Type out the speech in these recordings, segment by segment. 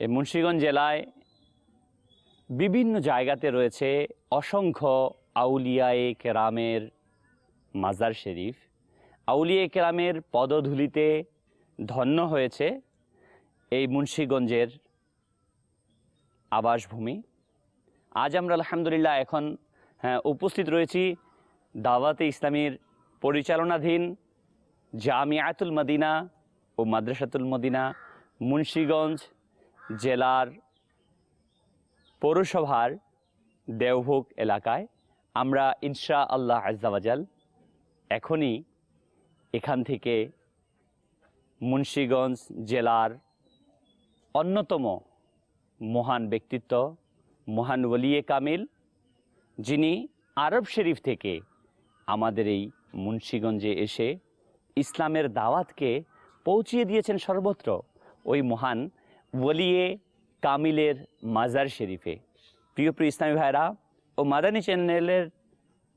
এই মুন্সিগঞ্জ জেলায় বিভিন্ন জায়গাতে রয়েছে অসংখ্য আউলিয়ায়ে কেরামের মাজার শরীফ। আউলিয়া কেরামের পদধূলিতে ধন্য হয়েছে এই মুন্সিগঞ্জের আবাসভূমি। আজ আমরা আলহামদুলিল্লাহ এখন হ্যাঁ, উপস্থিত রয়েছি দাওয়াতে ইসলামীর পরিচালনাধীন জামিয়াতুল মদিনা ও মাদ্রাসাতুল মদিনা মুন্সিগঞ্জ জেলার পৌরসভার দেওভোগ এলাকায় আমরা ইনশা আল্লাহ আজাল এখনই এখান থেকে মুন্সীগঞ্জ জেলার অন্যতম মহান ব্যক্তিত্ব, মহান ওলিয়ে কামিল, যিনি আরব শরীফ থেকে আমাদের এই মুন্সীগঞ্জে এসে ইসলামের দাওয়াতকে পৌঁছিয়ে দিয়েছেন সর্বত্র। ওই মহান ওলিয়ে কামিলের মাজার শরীফে। প্রিয় প্রিয় ইসলামী ভাইরা ও মাদানী চ্যানেলের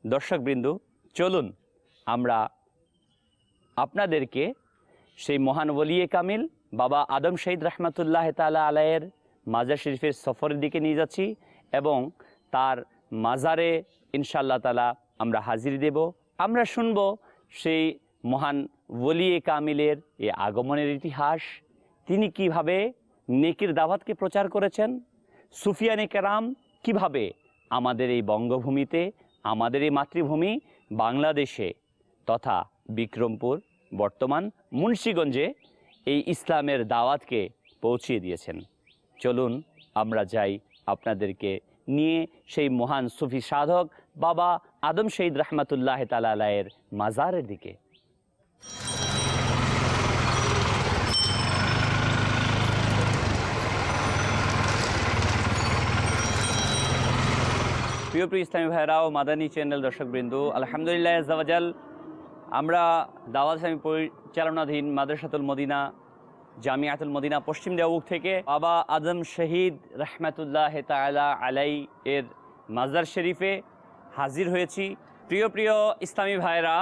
দর্শকবৃন্দু, চলুন আমরা আপনাদেরকে সেই মহান ওলিয়ে কামিল, বাবা আদম শহীদ রহমতুল্লাহ তালা আলায়ের মাজার শরীফের সফরের দিকে নিয়ে যাচ্ছি এবং তার মাজারে ইনশাল্লাহ তালা আমরা হাজির দেব। আমরা শুনব সেই মহান ওলিয়ে কামিলের এই আগমনের ইতিহাস, তিনি কীভাবে নেকির দাওয়াতকে প্রচার করেছেন? সুফিয়ানে কেরাম কীভাবে আমাদের এই বঙ্গভূমিতে, আমাদের এই মাতৃভূমি বাংলাদেশে তথা বিক্রমপুর, বর্তমান মুন্সীগঞ্জে এই ইসলামের দাওয়াতকে পৌঁছিয়ে দিয়েছেন? চলুন আমরা যাই আপনাদেরকে নিয়ে সেই মহান সুফি সাধক বাবা আদম শহীদ রহমতুল্লাহ তালায়ের মাজারের দিকে। প্রিয় প্রিয় ইসলামী ভাইরাও মাদানী চ্যানেল দর্শকবৃন্দু, আলহামদুলিল্লাহ আজাল আমরা দাওয়াত ইসলামী পরিচালনাধীন মাদ্রাসাতুল মদিনা, জামিয়াতুল মদিনা পশ্চিম দেওবুক থেকে বাবা আদম শহীদ রহমাতুল্লাহ তালা আলাই এর মাজার শরীফে হাজির হয়েছি। প্রিয় প্রিয় ইসলামী ভাইরা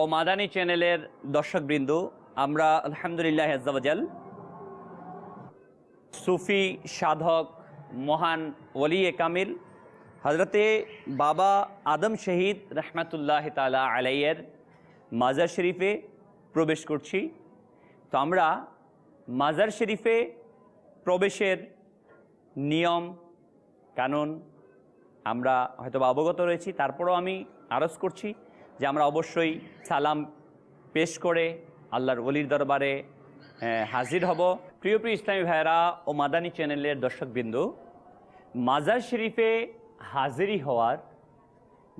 ও মাদানী চ্যানেলের দর্শকবৃন্দু, আমরা আলহামদুলিল্লাহ আজাল সুফি সাধক মহান ওলিয়ে কামিল হজরতে বাবা আদম শহীদ রহমাতুল্লাহ তালা আলাইয়ের মাজার শরীফে প্রবেশ করছি। তো আমরা মাজার শরীফে প্রবেশের নিয়ম, কানুন আমরা হয়তো অবগত রয়েছি। তারপরও আমি আরজ করছি যে আমরা অবশ্যই সালাম পেশ করে আল্লাহর অলির দরবারে হাজির হব। প্রিয় প্রিয় ইসলামী ভাইরা ও মাদানী চ্যানেলের দর্শকবৃন্দু, মাজার শরীফে হাজিরি হওয়ার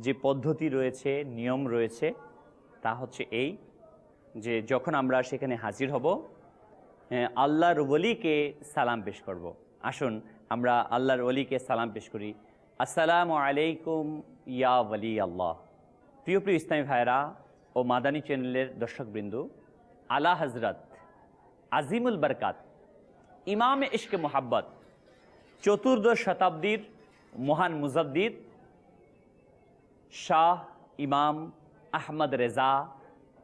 যে পদ্ধতি রয়েছে, নিয়ম রয়েছে, তা হচ্ছে এই যে যখন আমরা সেখানে হাজির হব আল্লাহর ওলিকে সালাম পেশ করব। আসুন, আমরা আল্লাহর ওলিকে সালাম পেশ করি আসসালামু আলাইকুম ইয়া ওলি আল্লাহ প্রিয় প্রিয় ইসলামী ভাইরা ও মাদানী চ্যানেলের দর্শকবৃন্দু, আলা হজরত আজিমুল বরকাত, ইমাম ইশকে মোহাব্বত চতুর্দশ শতাব্দীর মহান মুজদ্দিদ শাহ ইমাম আহমদ রেজা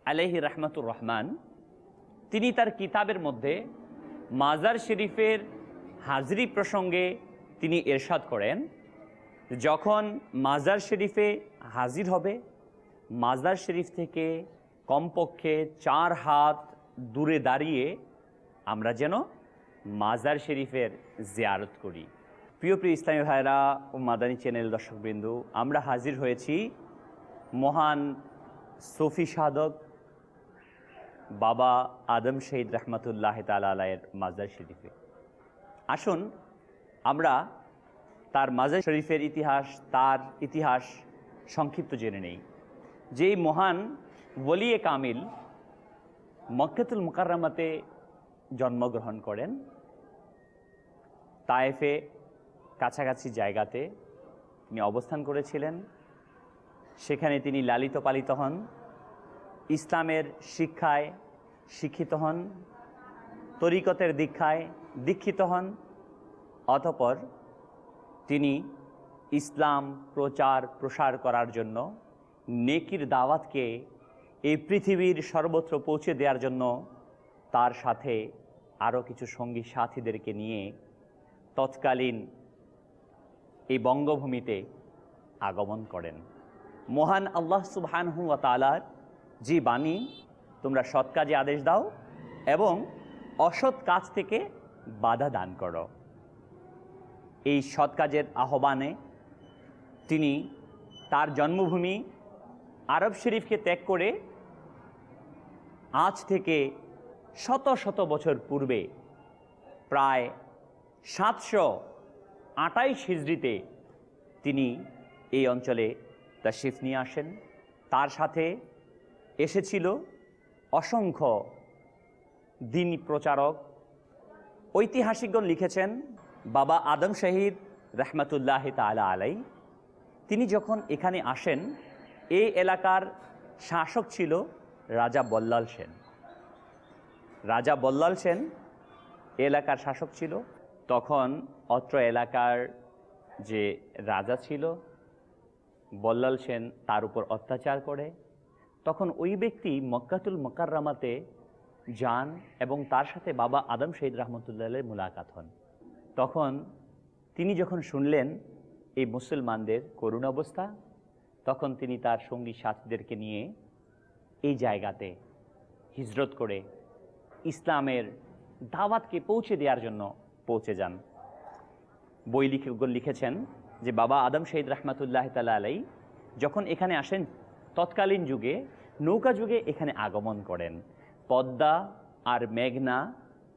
আলহি রহমতুর রহমান, তিনি তার কিতাবের মধ্যে মাজার শরীফের হাজরি প্রসঙ্গে তিনি এরশাদ করেন, যখন মাজার শরীফে হাজির হবে, মাজার শরীফ থেকে কমপক্ষে চার হাত দূরে দাঁড়িয়ে আমরা যেন মাজার শরীফের জিয়ারত করি। প্রিয় প্রিয় ইসলামী ভাইরা ও মাদানী চ্যানেল দর্শকবৃন্দু, আমরা হাজির হয়েছি মহান সফি সাধক বাবা আদম শহীদ রহমতুল্লাহ তালা আলায়ের মাজার শরীফে। আসুন, আমরা তার মাজার শরীফের ইতিহাস, তার ইতিহাস সংক্ষিপ্ত জেনে নেই। যেই মহান ওলিয়ে কামিল মক্কেতুল মুকাররামাতে জন্মগ্রহণ করেন, তায়েফে কাছাকাছি জায়গাতে তিনি অবস্থান করেছিলেন। সেখানে তিনি লালিত পালিত হন। ইসলামের শিক্ষায় শিক্ষিত হন। তরিকতের দীক্ষায় দীক্ষিত হন। অতপর তিনি ইসলাম প্রচার প্রসার করার জন্য নেকির দাওয়াতকে এই পৃথিবীর সর্বত্র পৌঁছে দেওয়ার জন্য তার সাথে আরও কিছু সঙ্গী সাথীদেরকে নিয়ে তৎকালীন এই বঙ্গভূমিতে আগমন করেন। মহান আল্লাহ সুবহানহু ওয়া তাআলার যে বাণী, তোমরা সৎ কাজে আদেশ দাও এবং অসৎ কাজ থেকে বাধা দান করো। এই সৎ কাজের আহ্বানে তিনি তার জন্মভূমি আরব শরীফকে ত্যাগ করে আজ থেকে শত শত বছর পূর্বে প্রায় সাতশো আটাইশ হিজড়িতে তিনি এই অঞ্চলে তাশরিফ নিয়ে আসেন। তার সাথে এসেছিল অসংখ্য দিন প্রচারক। ঐতিহাসিকগণ লিখেছেন, বাবা আদম শহীদ রহমতুল্লাহ তালা আলাই, তিনি যখন এখানে আসেন এই এলাকার শাসক ছিল রাজা বল্লাল সেন। রাজা বল্লাল সেন এলাকার শাসক ছিল। তখন অত্র এলাকার যে রাজা ছিল, বল্লাল সেন তার উপর অত্যাচার করে। তখন ওই ব্যক্তি মক্কাতুল মকাররামাতে যান এবং তার সাথে বাবা আদম শহীদ রহমতুল্লাহের মুলাকাত হন। তখন তিনি যখন শুনলেন এই মুসলমানদের করুণ অবস্থা, তখন তিনি তার সঙ্গী সাথীদেরকে নিয়ে এই জায়গাতে হিজরত করে ইসলামের দাওয়াতকে পৌঁছে দেওয়ার জন্য পৌঁছে যান। বই লিখকগণ লিখেছেন যে বাবা আদম শহীদ রহমাতুল্লাহ তালা আলাই যখন এখানে আসেন, তৎকালীন যুগে, নৌকা যুগে এখানে আগমন করেন। পদ্মা আর মেঘনা,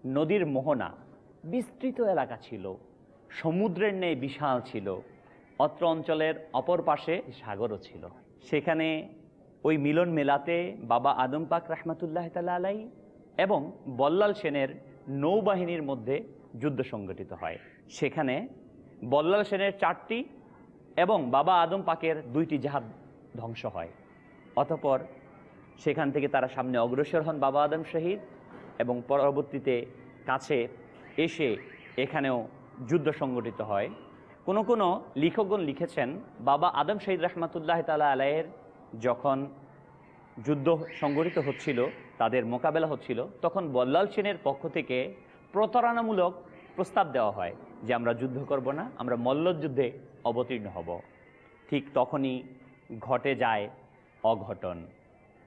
নদীর মোহনা বিস্তৃত এলাকা ছিল। সমুদ্রের ন্যায় বিশাল ছিল। অত্র অঞ্চলের অপর পাশে সাগরও ছিল। সেখানে ওই মিলন মেলাতে বাবা আদম পাক রহমাতুল্লাহ তালা আলাই এবং বল্লাল সেনের নৌবাহিনীর মধ্যে যুদ্ধ সংগঠিত হয়। সেখানে বল্লাল সেনের চারটি এবং বাবা আদম পাকের দুইটি জাহাজ ধ্বংস হয়। অতপর সেখান থেকে তারা সামনে অগ্রসর হন বাবা আদম শহীদ এবং পরবর্তীতে কাছে এসে এখানেও যুদ্ধ সংগঠিত হয়। কোনো কোনো লেখকগণ লিখেছেন, বাবা আদম শহীদ রহমাতুল্লাহ তালা আলাইয়ের যখন যুদ্ধ সংগঠিত হচ্ছিল, তাদের মোকাবেলা হচ্ছিল, তখন বল্লাল সেনের পক্ষ থেকে প্রতারণামূলক প্রস্তাব দেওয়া হয়। যে আমরা যুদ্ধ করব না, আমরা মল্লযুদ্ধে অবতীর্ণ হব। ঠিক তখনই ঘটে যায় অঘটন।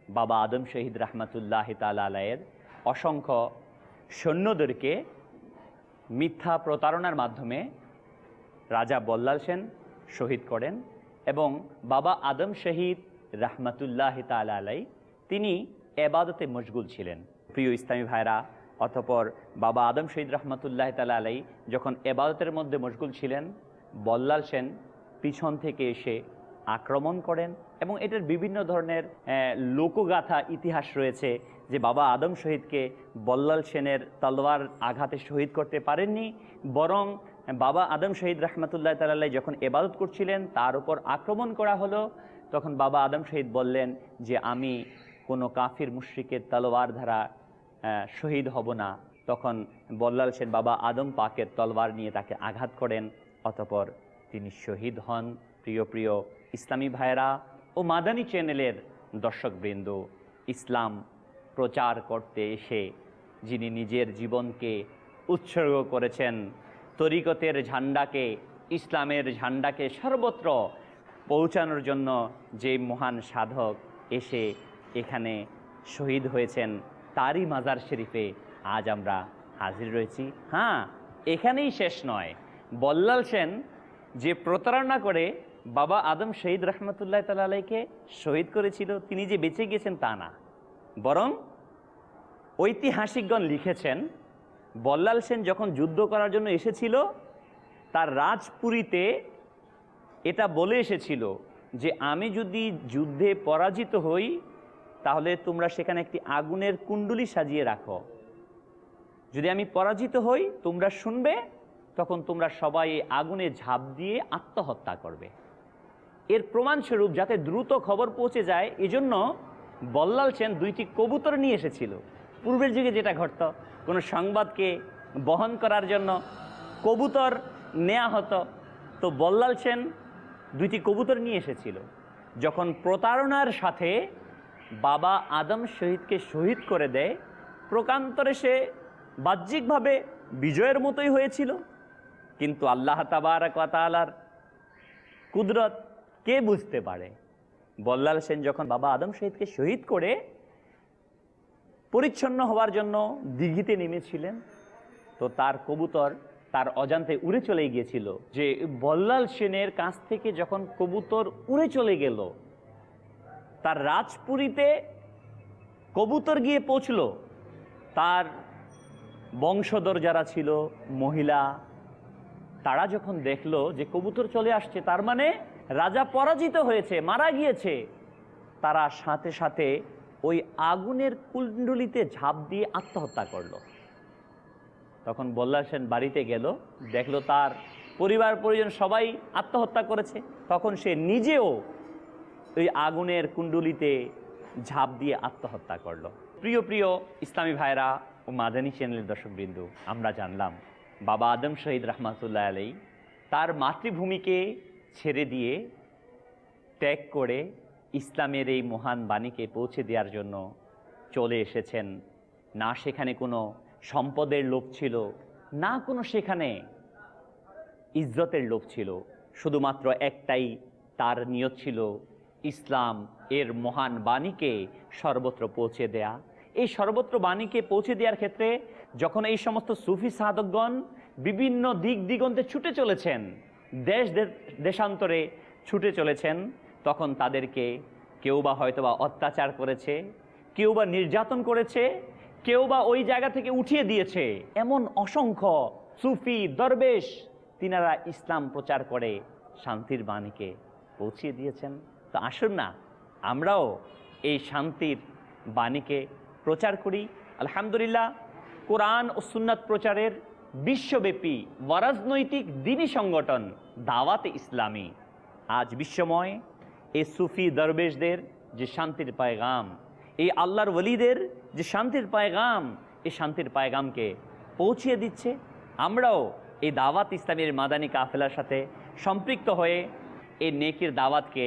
বাবা আদম শহীদ রহমাতুল্লাহ তালা আলাইয়ের অসংখ্য সৈন্যদেরকে মিথ্যা প্রতারণার মাধ্যমে রাজা বল্লাল সেন শহীদ করেন এবং বাবা আদম শহীদ রাহমাতুল্লাহ তালা আলাই তিনি এবাদতে মশগুল ছিলেন। প্রিয় ইসলামী ভাইরা অতপর বাবা আদম শহীদ রহমতুল্লাহ তালা আলাই যখন এবাদতের মধ্যে মশগুল ছিলেন বল্লাল সেন পিছন থেকে এসে আক্রমণ করেন এবং এটার বিভিন্ন ধরনের লোকগাথা ইতিহাস রয়েছে যে বাবা আদম শহীদকে বল্লাল সেনের তলোয়ার আঘাতে শহীদ করতে পারেননি বরং বাবা আদম শহীদ রহমতুল্লাহ তাল্লাহ যখন এবাদত করছিলেন তার উপর আক্রমণ করা হলো। তখন বাবা আদম শহীদ বললেন যে আমি কোনো কাফির মুশ্রিকের তলোয়ার আহ, শহীদ হব না। তখন বল্লাল সেন বাবা আদম পাকের তলোয়ার নিয়ে তাকে আঘাত করেন, অতপর তিনি শহীদ হন। প্রিয় প্রিয় ইসলামী ভাইরা ও মাদানী চ্যানেলের দর্শকবৃন্দ, ইসলাম প্রচার করতে এসে যিনি নিজের জীবনকে উৎসর্গ করেছেন, তরিকতের ঝান্ডাকে, ইসলামের ঝান্ডাকে সর্বত্র পৌঁছানোর জন্য যে মহান সাধক এসে এখানে শহীদ হয়েছেন তারই মাজার শরীফে আজ আমরা হাজির রয়েছি। হ্যাঁ এখানেই শেষ নয়। বল্লাল সেন যে প্রতারণা করে বাবা আদম শহীদ রহমতুল্লাহ তালাইকে শহীদ করেছিল, তিনি যে বেঁচে গিয়েছেন তা না। বরং ঐতিহাসিকগণ লিখেছেন, বল্লাল সেন যখন যুদ্ধ করার জন্য এসেছিল, তার রাজপুরীতে এটা বলে এসেছিল যে, আমি যদি যুদ্ধে পরাজিত হই তাহলে তোমরা সেখানে একটি আগুনের কুণ্ডুলি সাজিয়ে রাখো। যদি আমি পরাজিত হই, তোমরা শুনবে, তখন তোমরা সবাই আগুনে ঝাঁপ দিয়ে আত্মহত্যা করবে। এর প্রমাণস্বরূপ যাতে দ্রুত খবর পৌঁছে যায়, এজন্য বল্লাল সেন দুইটি কবুতর নিয়ে এসেছিল। পূর্বের যুগে যেটা ঘটত, কোনো সংবাদকে বহন করার জন্য কবুতর নেওয়া হতো, তো বল্লাল সেন দুইটি কবুতর নিয়ে এসেছিল। যখন প্রতারণার সাথে বাবা আদম শহীদকে শহীদ করে দেয়, প্রকান্তরে সে বাহ্যিকভাবে বিজয়ের মতোই হয়েছিল। কিন্তু আল্লাহ তাবারকালার কুদরত কে বুঝতে পারে? বল্লাল সেন যখন বাবা আদম শহীদকে শহীদ করে, পরিচ্ছন্ন হওয়ার জন্য দিঘিতে নেমেছিলেন, তো তার কবুতর তার অজান্তে উড়ে চলে গিয়েছিল যে বল্লাল সেনের কাছ থেকে যখন কবুতর উড়ে চলে গেল তার রাজপুরীতে কবুতর গিয়ে পৌঁছল। তার বংশধর যারা ছিল, মহিলা, তারা যখন দেখল যে কবুতর চলে আসছে, তার মানে রাজা পরাজিত হয়েছে, মারা গিয়েছে। তারা সাথে সাথে ওই আগুনের কুণ্ডলিতে ঝাঁপ দিয়ে আত্মহত্যা করল। তখন বল্লা সেন বাড়িতে গেল, দেখল তার পরিবার, পরিজন সবাই আত্মহত্যা করেছে। তখন সে নিজেও ওই আগুনের কুণ্ডুলিতে ঝাঁপ দিয়ে আত্মহত্যা করল। প্রিয় প্রিয় ইসলামী ভাইরা ও মাদানী চ্যানেলের দর্শকবৃন্দু, আমরা জানলাম বাবা আদম শহীদ রহমাতুল্লাহ আলাই তার মাতৃভূমিকে ছেড়ে দিয়ে ত্যাগ করে ইসলামের এই মহান বাণীকে পৌঁছে দেওয়ার জন্য চলে এসেছেন। না সেখানে কোনো সম্পদের লোভ ছিল, না কোনো সেখানে ইজ্জতের লোভ ছিল, শুধুমাত্র একটাই তার নিয়ত ছিল ইসলাম এর মহান বাণীকে সর্বত্র পৌঁছে দেয়া। এই সর্বত্র বাণীকে পৌঁছে দেওয়ার ক্ষেত্রে যখন এই সমস্ত সুফি সাধকগণ বিভিন্ন দিক দিগন্তে ছুটে চলেছেন, দেশ দেশান্তরে ছুটে চলেছেন, তখন তাদেরকে কেউ বা হয়তো বা অত্যাচার করেছে কেউ বা নির্যাতন করেছে কেউ বা ওই জায়গা থেকে উঠিয়ে দিয়েছে। এমন অসংখ্য সুফি দরবেশ তিনারা ইসলাম প্রচার করে শান্তির বাণীকে পৌঁছিয়ে দিয়েছেন। তো আসুন না, আমরাও এই শান্তির বাণীকে প্রচার করি। আলহামদুলিল্লাহ, কোরআন ও সুন্নাত প্রচারের বিশ্বব্যাপী ওয়ারাজনৈতিক দিনী সংগঠন দাওয়াতে ইসলামী আজ বিশ্বময়। এই সুফি দরবেশদের যে শান্তির পায়গাম এই আল্লাহর ওলিদের যে শান্তির পায়গাম এই শান্তির পায়গামকে পৌঁছিয়ে দিচ্ছে। আমরাও এই দাওয়াত ইসলামের মাদানী কাফেলার সাথে সম্পৃক্ত হয়ে এই নেকির দাওয়াতকে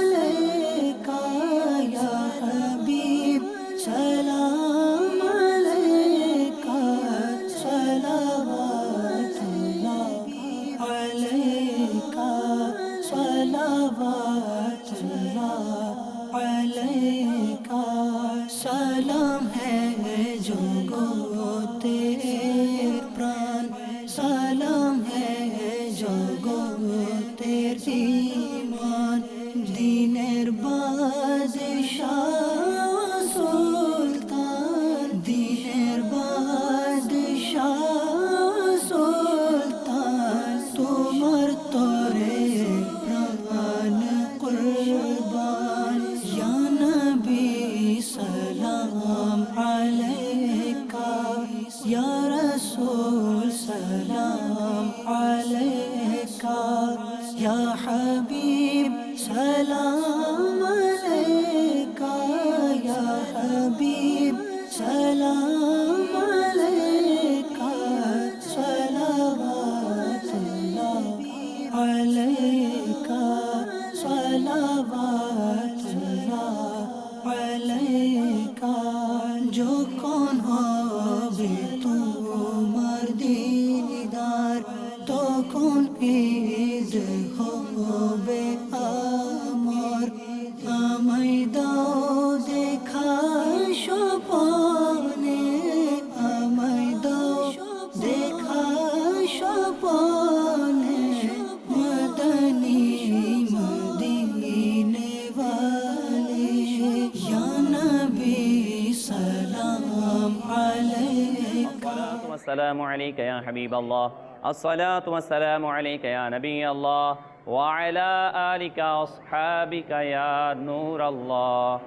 والسلام عليك يا حبيب الله. الصلاة والسلام عليك يا نبي الله. وعلى آلك وأصحابك يا نور الله.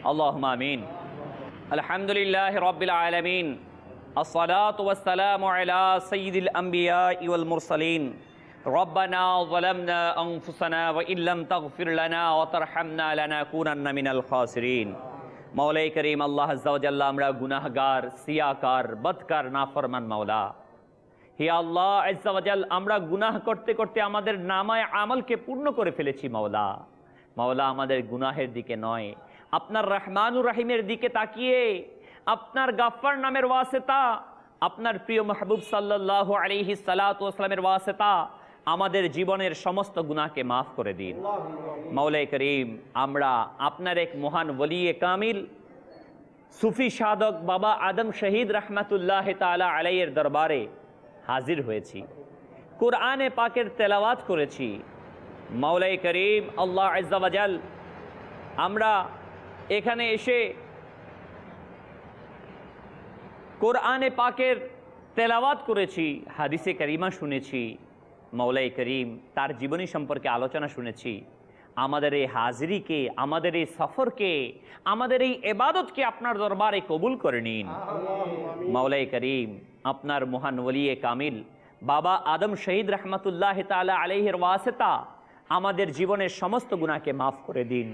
اللهم آمين. الحمد لله رب العالمين. الصلاة والسلام على سيد الأنبياء والمرسلين. ربنا ظلمنا أنفسنا وإن لم تغفر لنا وترحمنا لنكونن من الخاسرين. মৌলাই করিম আল্লাহ আজ্জাওয়াজাল্লাহ আমরা গুনাহগার, সিয়াকার, বদকার, নাফরমান মাওলা হে আল্লাহ আজ্জাওয়াজাল আমরা গুনাহ করতে করতে আমাদের নামায় আমলকে পূর্ণ করে ফেলেছি মাওলা মাওলা আমাদের গুনাহের দিকে নয়, আপনার রহমানুর রাহিমের দিকে তাকিয়ে, আপনার গাফফার নামের ওয়াসেতা, আপনার প্রিয় মাহবুব সাল্লাল্লাহু আলাইহি সালাতু ওয়াসালামের ওয়াসেতা আমাদের জীবনের সমস্ত গুনাহকে মাফ করে দিন। মাওলাই করিম, আমরা আপনার এক মহান বলিয়ে কামিল। সুফি সাধক বাবা আদম শহীদ রহমাতুল্লাহ তালা আলাইয়ের দরবারে হাজির হয়েছি। কোরআনে পাকের তেলাওয়াত করেছি। মাওলাই করিম, আল্লাহ আজাল আমরা এখানে এসে কোরআনে পাকের তেলাওয়াত করেছি, হাদিসে করিমা শুনেছি। মৌলাই করিম, তার জীবনী সম্পর্কে আলোচনা শুনেছি। আমাদের এই হাজিরিকে, আমাদের এই সফরকে, আমাদের এই এবাদতকে আপনার দরবারে কবুল করে নিন। মাওলাই করিম, আপনার মহান ওলিয়ে কামিল, বাবা আদম শহীদ রহমতুল্লাহ তালা আলহের ওয়াসেতা, আমাদের জীবনের সমস্ত গুণাকে মাফ করে দিন।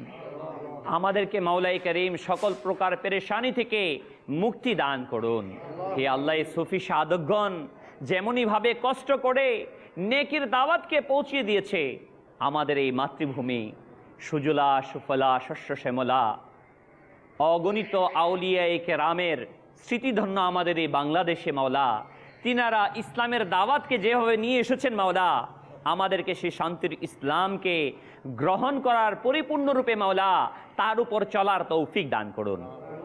আমাদেরকে মাওলাই করিম সকল প্রকার পেরেশানি থেকে মুক্তি দান করুন। হে আল্লাহ সুফি সাধকগণ যেমনইভাবে কষ্ট করে নেকির দাওয়াতকে পৌঁছিয়ে দিয়েছে আমাদের এই মাতৃভূমি। সুজলা, সুফলা, শস্য শ্যামলা। অগণিত আউলিয়া কেরামের স্মৃতিধন্য আমাদের এই বাংলাদেশে মাওলা। তিনারা ইসলামের দাওয়াতকে যেভাবে নিয়ে এসেছেন মাওলা, আমাদেরকে সেই শান্তির ইসলামকে গ্রহণ করার পরিপূর্ণরূপে মাওলা, তার উপর চলার তৌফিক দান করুন।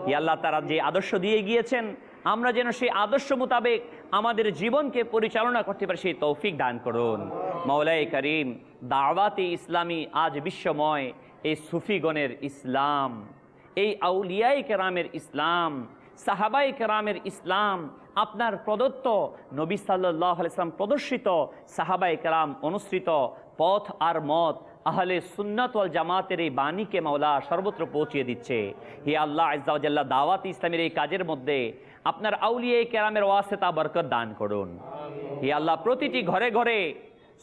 ইয়াল্লাহ তারা যে আদর্শ দিয়ে গিয়েছেন আমরা যেন সেই আদর্শ মোতাবেক আমাদের জীবনকে পরিচালনা করতে পারি, সেই তৌফিক দান করুন। মৌলাই করিম, দাওয়াতে ইসলামী আজ বিশ্বময় এই সুফিগণের ইসলাম, এই আউলিয়াই কেরামের ইসলাম সাহাবাই কেরামের ইসলাম, আপনার প্রদত্ত নবী সাল্লাহ ইসলাম প্রদর্শিত সাহাবাই কেরাম অনুসৃত পথ আর মত আহলে সুন্নাত জামাতের এই বাণীকে মাওলা সর্বত্র পৌঁছিয়ে দিচ্ছে। হে আল্লাহ আজ্জাউজাল্লাহ দাওয়াত ইসলামের এই কাজের মধ্যে আপনার আউলিয়া কেরামের ওয়াসেতা বরকত দান করুন। হে আল্লাহ প্রতিটি ঘরে ঘরে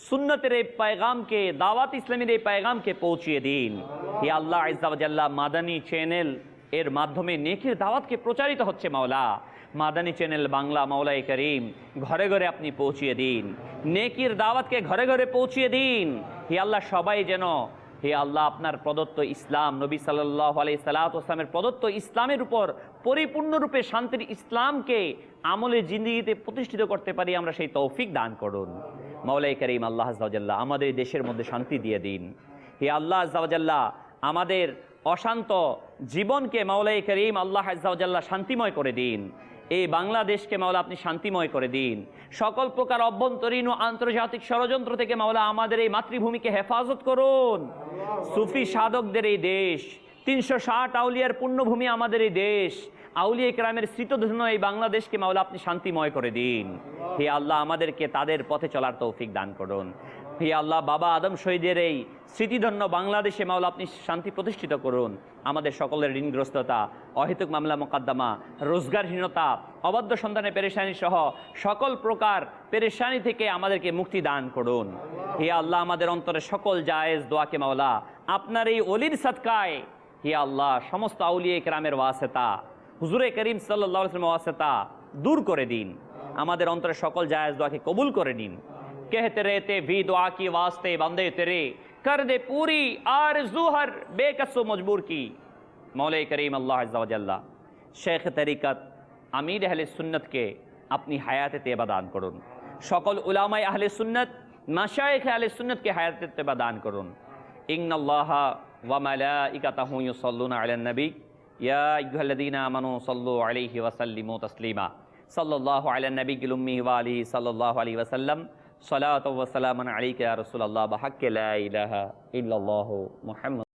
সুন্নতের এই পায়গামকে দাওয়াত ইসলামের এই পায়গামকে পৌঁছিয়ে দিন। হে আল্লাহ আজ্জাউজাল্লাহ মাদানী চ্যানেল এর মাধ্যমে নেকির দাওয়াতকে প্রচারিত হচ্ছে মাওলা। মাদানী চ্যানেল বাংলা মাওলাই করিম ঘরে ঘরে আপনি পৌঁছিয়ে দিন। নেকির দাওয়াতকে ঘরে ঘরে পৌঁছিয়ে দিন। হে আল্লাহ সবাই যেন হে আল্লাহ, আপনার প্রদত্ত ইসলাম, নবী সাল্লাহ আলাই সাল্লামের প্রদত্ত ইসলামের উপর পরিপূর্ণরূপে শান্তির ইসলামকে আমলে জিন্দিগিতে প্রতিষ্ঠিত করতে পারি, আমরা সেই তৌফিক দান করুন। মাওলাই করিম, আল্লাহ আজ্লাহ আমাদের দেশের মধ্যে শান্তি দিয়ে দিন। হে আল্লাহ আজ্লাহ আমাদের অশান্ত জীবনকে মাওলাই করিম, আল্লাহ আজ্লাহ শান্তিময় করে দিন। এই বাংলাদেশকে মাওলা আপনি শান্তিময় করে দিন। সকল প্রকার অভ্যন্তরীণ ও আন্তর্জাতিক ষড়যন্ত্র থেকে মাওলা আমাদের এই মাতৃভূমিকে হেফাজত করুন। সুফি সাধকদের এই দেশ, তিনশো ষাট আউলিয়ার পুণ্যভূমি আমাদের এই দেশ, আউলিয়া গ্রামের স্মৃতধন্য এই বাংলাদেশকে মাওলা আপনি শান্তিময় করে দিন। হে আল্লাহ, আমাদেরকে তাদের পথে চলার তৌফিক দান করুন। হে আল্লাহ, বাবা আদম শহীদের এই স্মৃতিধন্য বাংলাদেশে মাওলা আপনি শান্তি প্রতিষ্ঠিত করুন। আমাদের সকলের ঋণগ্রস্ততা, অহেতুক মামলা মোকদ্দমা, রোজগারহীনতা, অবাধ্য সন্তানের পেরেশানি সহ সকল প্রকার পেরেশানি থেকে আমাদেরকে মুক্তি দান করুন। হে আল্লাহ, আমাদের অন্তরে সকল জায়েজ দোয়াকে মাওলা, আপনার এই অলির সৎকায়, হে আল্লাহ, সমস্ত আউলিয়া কেরামের ওয়াসেতা, হুজুরে করিম সাল্লাহ ওয়াসেতা, দূর করে দিন। আমাদের অন্তরে সকল জায়েজ দোয়াকে কবুল করে নিন। کہتے رہتے، بھی دعا کی واسطے بندے تیرے۔ کر دے پوری آرزو ہر، بے قصو مجبور کی۔ مولا کریم اللہ عز و جل شیخ طریقت امیر اہل سنت کے اپنی حیات طیبہ دان کرن۔ شکل علامہ اہل سنت مشایخ اہل سنت کے حیات طیبہ دان کرن۔ ان اللہ و ملائکتہ یصلون علی النبی۔ یا ایوہ الذین آمنوا صلو علیہ وسلم تسلیما۔ صلی اللہ علی النبی الامی والی علیہ صلی اللہ علیہ وسلم۔ عليك يا رسول الله بحق لا إله إلا الله محمد